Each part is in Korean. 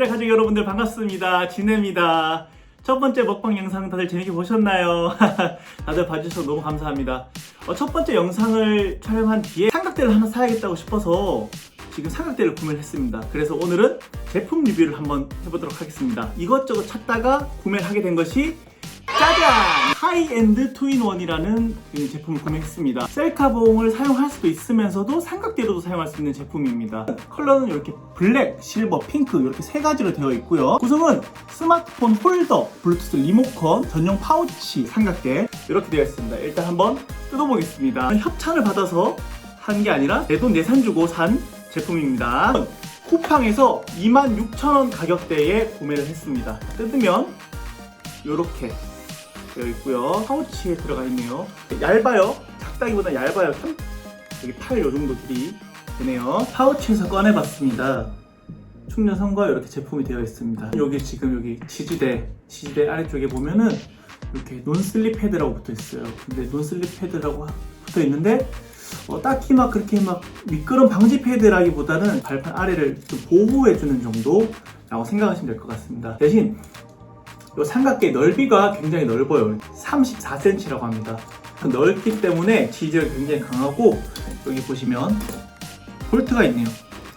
하늘의 가족 여러분들 반갑습니다. 진혜입니다. 첫 번째 먹방 영상 다들 재밌게 보셨나요? 다들 봐주셔서 너무 감사합니다. 어, 첫 번째 영상을 촬영한 뒤에 삼각대를 하나 사야겠다고 싶어서 지금 삼각대를 구매를 했습니다. 그래서 오늘은 제품 리뷰를 한번 해보도록 하겠습니다. 이것저것 찾다가 구매를 하게 된 것이 짜잔! 하이엔드 투인원이라는 이 제품을 구매했습니다. 셀카 봉을 사용할 수도 있으면서도 삼각대로도 사용할 수 있는 제품입니다. 컬러는 이렇게 블랙, 실버, 핑크 이렇게 세 가지로 되어 있고요. 구성은 스마트폰 홀더, 블루투스 리모컨, 전용 파우치, 삼각대 이렇게 되어 있습니다. 일단 한번 뜯어보겠습니다. 협찬을 받아서 한게 아니라 내 돈 내산 주고 산 제품입니다. 쿠팡에서 26,000원 가격대에 구매를 했습니다. 뜯으면 이렇게 되어 있고요. 파우치에 들어가 있네요. 얇아요. 작다기보다 얇아요. 참- 여기 팔 요 정도 길이 되네요. 파우치에서 꺼내봤습니다. 충전선과 이렇게 제품이 되어 있습니다. 여기 지금 여기 지지대, 지지대 아래쪽에 보면은 이렇게 논슬립 패드라고 붙어 있어요. 근데 논슬립 패드라고 하- 붙어 있는데 어, 딱히 막 그렇게 막 미끄럼 방지 패드라기보다는 발판 아래를 좀 보호해주는 정도라고 생각하시면 될 것 같습니다. 대신 이 삼각대 넓이가 굉장히 넓어요. 34cm라고 합니다. 그 넓기 때문에 지지력이 굉장히 강하고 여기 보시면 볼트가 있네요.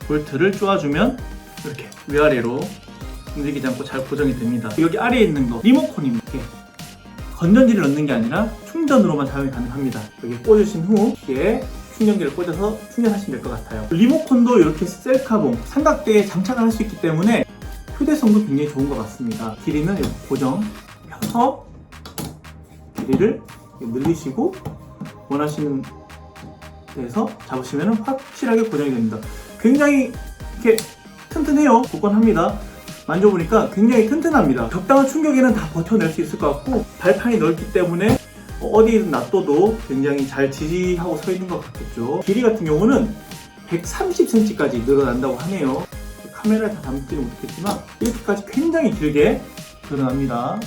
볼트를 쪼아주면 이렇게 위아래로 움직이지 않고 잘 고정이 됩니다. 여기 아래에 있는 거 리모컨입니다. 건전지를 넣는 게 아니라 충전으로만 사용이 가능합니다. 여기 꽂으신 후 뒤에 충전기를 꽂아서 충전하시면 될 것 같아요. 리모컨도 이렇게 셀카봉 삼각대에 장착을 할 수 있기 때문에 휴대성도 굉장히 좋은 것 같습니다. 길이는 이렇게 고정 펴서 길이를 늘리시고 원하시는 데에서 잡으시면 확실하게 고정이 됩니다. 굉장히 이렇게 튼튼해요. 굳건합니다. 만져보니까 굉장히 튼튼합니다. 적당한 충격에는 다 버텨낼 수 있을 것 같고 발판이 넓기 때문에 어디든 놔둬도 굉장히 잘 지지하고 서 있는 것 같겠죠. 길이 같은 경우는 130cm까지 늘어난다고 하네요. 카메라에 다 담지는 못했지만 이렇게까지 굉장히 길게. 보시면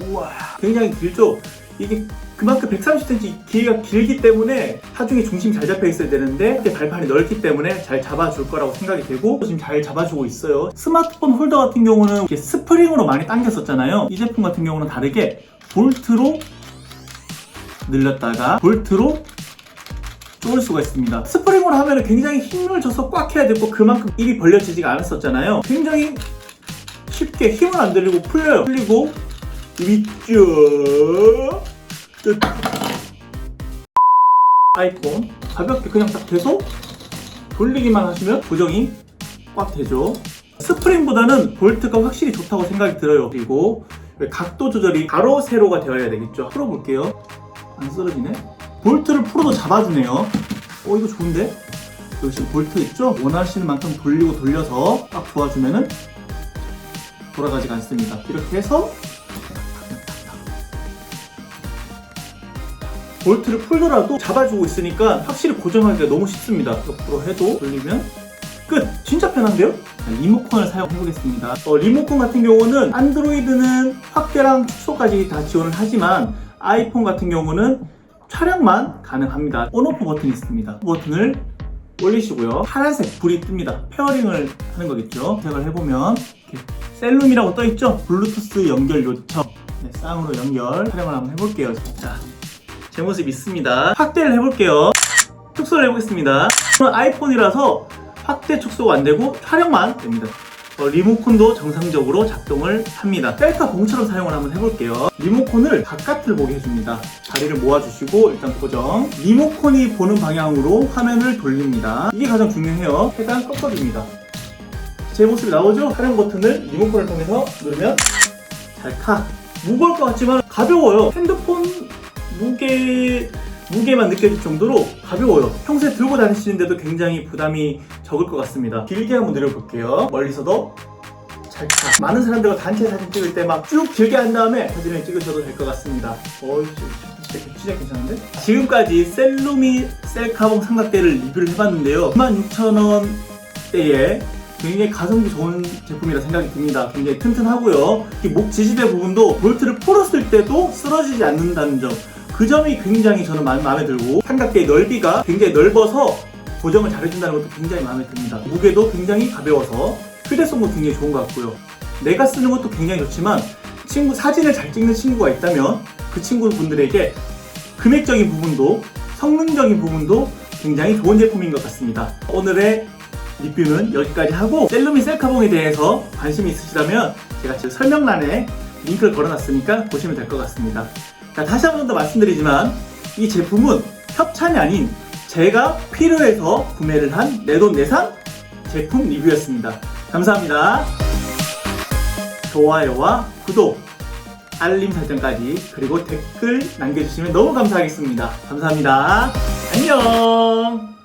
우와 굉장히 길죠? 이게 그만큼 130cm 길이가 길기 때문에 하중에 중심이 잘 잡혀 있어야 되는데 발판이 넓기 때문에 잘 잡아줄 거라고 생각이 되고 지금 잘 잡아주고 있어요. 스마트폰 홀더 같은 경우는 이렇게 스프링으로 많이 당겼었잖아요. 이 제품 같은 경우는 다르게 볼트로 늘렸다가 볼트로 쪼을 수가 있습니다. 스프링으로 하면 굉장히 힘을 줘서 꽉 해야 되고 그만큼 입이 벌려지지가 않았었잖아요. 굉장히 쉽게 힘을 안 들이고 풀려요. 풀리고 입이 쭉 끝. 아이폰 가볍게 그냥 딱 대서 돌리기만 하시면 고정이 꽉 되죠. 스프링보다는 볼트가 확실히 좋다고 생각이 들어요. 그리고 각도 조절이 가로 세로가 되어야 되겠죠. 풀어볼게요. 안 쓰러지네. 볼트를 풀어도 잡아주네요. 어 이거 좋은데? 여기 지금 볼트 있죠? 원하시는 만큼 돌리고 돌려서 딱 도와주면은 돌아가지가 않습니다. 이렇게 해서 볼트를 풀더라도 잡아주고 있으니까 확실히 고정하기가 너무 쉽습니다. 옆으로 해도 돌리면 끝! 진짜 편한데요? 자, 리모컨을 사용해 보겠습니다. 어, 리모컨 같은 경우는 안드로이드는 확대랑 축소까지 다 지원을 하지만 아이폰 같은 경우는 촬영만 가능합니다. 온오프 버튼이 있습니다. 버튼을 올리시고요. 파란색 불이 뜹니다. 페어링을 하는 거겠죠. 생각을 해보면 이렇게 셀룸이라고 떠있죠? 블루투스 연결 요청. 네, 쌍으로 연결 촬영을 한번 해볼게요. 자, 제 모습 있습니다. 확대를 해볼게요. 축소를 해보겠습니다. 저는 아이폰이라서 확대 축소가 안 되고 촬영만 됩니다. 어, 리모컨도 정상적으로 작동을 합니다. 셀카 봉처럼 사용을 한번 해볼게요. 리모컨을 바깥을 보게 해줍니다. 다리를 모아주시고 일단 고정. 리모컨이 보는 방향으로 화면을 돌립니다. 이게 가장 중요해요. 해당 꺾어줍니다. 제 모습이 나오죠? 촬영 버튼을 리모컨을 통해서 누르면 찰칵. 무거울 것 같지만 가벼워요. 핸드폰 무게 무게만 느껴질 정도로 가벼워요. 평소에 들고 다니시는데도 굉장히 부담이 적을 것 같습니다. 길게 한번 내려볼게요. 멀리서도 찰칵. 많은 사람들과 단체 사진 찍을 때 막 쭉 길게 한 다음에 사진을 찍으셔도 될 것 같습니다. 어이, 진짜, 진짜 괜찮은데? 지금까지 셀루미 셀카봉 삼각대를 리뷰를 해봤는데요. 96,000원대에 굉장히 가성비 좋은 제품이라 생각이 듭니다. 굉장히 튼튼하고요. 이목 지지대 부분도 볼트를 풀었을 때도 쓰러지지 않는다는 점. 그 점이 굉장히 저는 마, 마음에 들고 삼각대의 넓이가 굉장히 넓어서 보정을 잘해준다는 것도 굉장히 마음에 듭니다. 무게도 굉장히 가벼워서 휴대성도 굉장히 좋은 것 같고요. 내가 쓰는 것도 굉장히 좋지만 친구 사진을 잘 찍는 친구가 있다면 그 친구분들에게 금액적인 부분도 성능적인 부분도 굉장히 좋은 제품인 것 같습니다. 오늘의 리뷰는 여기까지 하고 셀루미 셀카봉에 대해서 관심이 있으시다면 제가 지금 설명란에 링크를 걸어놨으니까 보시면 될 것 같습니다. 자, 다시 한 번 더 말씀드리지만 이 제품은 협찬이 아닌 제가 필요해서 구매를 한 내돈내산 제품 리뷰였습니다. 감사합니다. 좋아요와 구독, 알림 설정까지 그리고 댓글 남겨주시면 너무 감사하겠습니다. 감사합니다. 안녕.